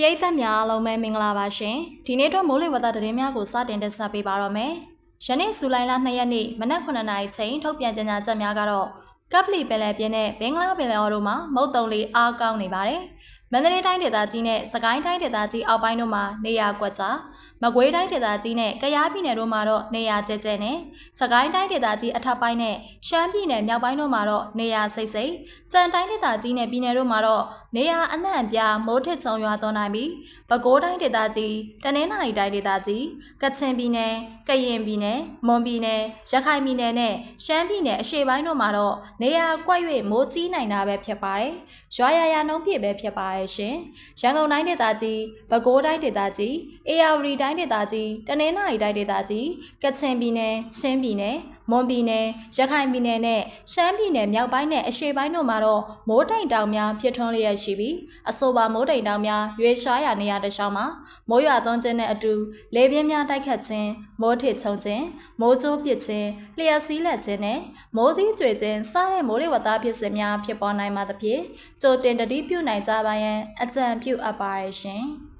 ပရိသတ်များအားလုံးပဲမင်္ဂလာပါရှင်ဒီနေ့တော့မိုးလေဝသသတင်းများကိုစတင်တင်ဆက်ပေးပါတော့မယ်ယနေ့ဇူလိုင်လ2ရက်နေ့မနက်9:00နာရီချိန်ထုတ်ပြန်ကြေညာချက်များကတော့ကပ်ပလီပင်လယ်ပြင်းနဲ့ဘင်္ဂလားပင်လယ်အော်တို့မှာမုတ်တုံလေးအားကောင်းနေပါတယ်မန္တလေးတိုင်းဒေသကြီးနဲ့စကိုင်းတိုင်းဒေသကြီးအောက်ပိုင်းတို့မှာနေရာကွက်ကြားမကွေးတိုင်းဒေသကြီးနဲ့ကယားပြည်နယ်တို့မှာတော့နေရာကျဲကျဲနဲ့စကိုင်းတိုင်းဒေသကြီးအထက်ပိုင်းနဲ့ရှမ်းပြည်နယ်မြောက်ပိုင်းတို့မှာတော့နေရာစိတ်စိတ်ကြံတိုင်းဒေသကြီးနဲ့ပြည်နယ်တို့မှာတော့နေရာအနှံ့အပြားမိုးထစ်ချုံရွာသွန်းနိုင်ပြီးပဲခူးတိုင်းဒေသကြီးတနင်္သာရီတိုင်းဒေသကြီးကချင်ပြည်နယ်ကရင်ပြည်နယ်မွန်ပြည်နယ်ရခိုင်ပြည်နယ်နဲ့ရှမ်းပြည်နယ်အရှေ့ပိုင်းတို့မှာတော့နေရာကွက်၍မိုးကြီးနိုင်တာပဲဖြစ်ပါတယ်။ရွာရရနှုံးပြည့်ပဲဖြစ်ပါတယ်ရှင်။ရန်ကုန်တိုင်းဒေသကြီးပဲခူးတိုင်းဒေသကြီးအေရဝတီတိုင်းဒေသကြီးတနင်္သာရီတိုင်းဒေသကြီးကချင်ပြည်နယ်ချင်းပြည်နယ် မွန်ပြည်နယ်ရခိုင်ပြည်နယ်နဲ့ရှမ်းပြည်နယ်မြောက်ပိုင်းနဲ့အရှေ့ပိုင်းတို့မှာတော့မိုးတိမ်တောင်များဖြစ်ထွန်းလျက်ရှိပြီးအဆိုပါမိုးတိမ်တောင်များရွေရှားရာနေရာတစ်လျှောက်မှာမိုးရွာသွန်းခြင်းနဲ့အတူလေပြင်းများတိုက်ခတ်ခြင်းမိုးထစ်ချုံခြင်းမိုးကြိုးပစ်ခြင်းလျှက်စီးလက်ခြင်းနဲ့မိုးသီးကြွေခြင်းစတဲ့မိုးလေဝသဖြစ်စဉ်များဖြစ်ပေါ်နိုင်ပါသဖြင့်ကြိုတင်တတိပြုနိုင်ကြပါရန်အကြံပြုအပ်ပါရရှင်။